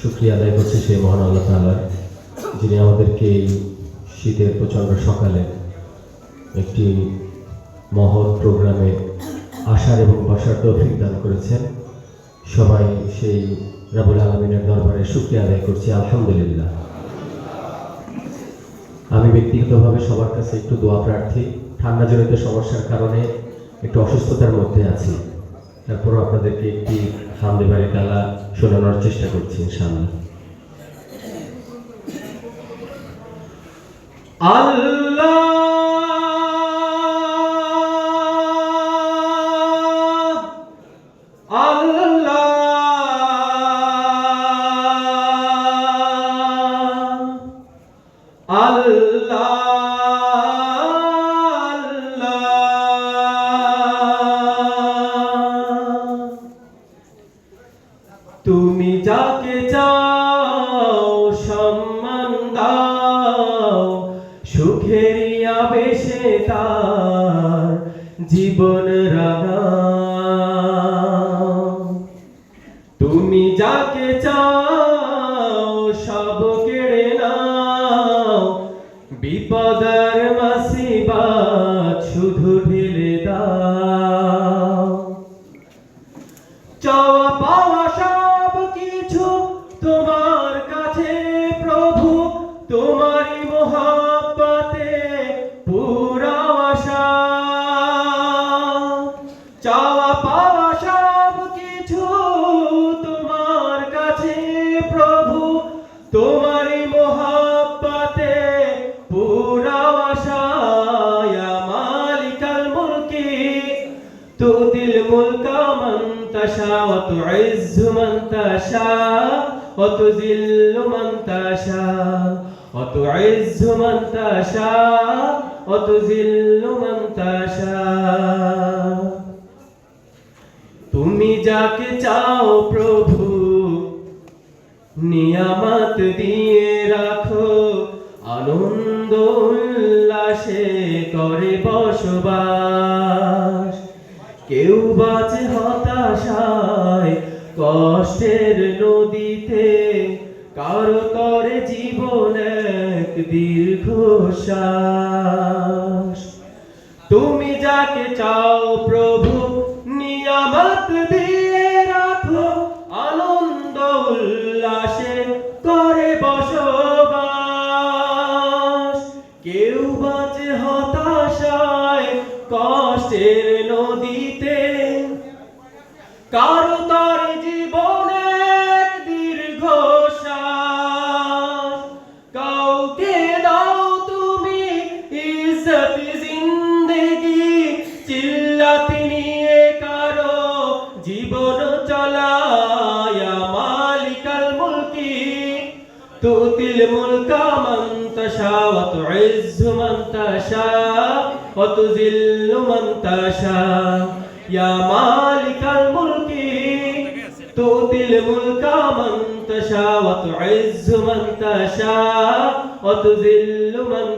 শুক্রিয়া আদায় করছি সেই মহান আল্লাহ তাআলার, যিনি আমাদেরকে এই শীতের প্রচণ্ড সকালে একটি মহৎ প্রোগ্রামে আসার এবং বসার তৌফিক দান করেছেন। সবাই সেই রাবুল আলমিনের দরবারে শুক্রিয়া আদায় করছি, আলহামদুলিল্লাহ। আমি ব্যক্তিগতভাবে সবার কাছে একটু দোয়া প্রার্থী। ঠান্ডা জনিত সমস্যার কারণে একটু অসুস্থতার মধ্যে আছি। তারপরও আপনাদেরকে একটি হামদে বাড়ি কালা শোনানোর চেষ্টা করছি আল্লাহ আল্লাহ যাকে চাও সম্মান দাও, সুখের আবেশে তার জীবন রাগা তুমি যাকে চাও সব কেড়ে নাও, বিপদের মাসিবাত শুধু ঢেলে দাও। চাওয়া কিছু তোমার কাছে প্রভু, তোমারই মহাপাতে পুরা আশা। চাওয়া পাওয়া সব কিছু তোমার কাছে প্রভু, তোমারই মহাপাতে পুরা আশা। মালিকাল মুলকি তুদিল মুলকা মন্তাশা ও তুইজ্জু মন্তাশা وتذل من تشاء وتعز من تشاء وتذل من تشاء তুমি যাকে চাও প্রভু নিয়ামত দিয়ে রাখো আনন্দ উল্লাসে করে বসবাস কেউ বাঁচে হতাশায় কষ্টের নদীতে, কারও তরে জীবন এক দীর্ঘ তুমি যাকে চাও প্রভু, নিয়ামত দিয়ে রাখো, আনন্দ উল্লাসে করে বসবাস। কেউ বাঁচে হতাশায় কষ্টের নদীতে, কারও জীবন চলায়া মালিকাল মুলকি। তুতিল মুলকা মান তাশা, ওয়া তুইজ্জু মান তাশা, ওয়া তুযিল্লু মান ইয়া মালিকাল মুলকি, তুতিল মুলকা মান তাশা, ওয়া তুইজ্জু মান তাশা, ওয়া তুযিল্লু মান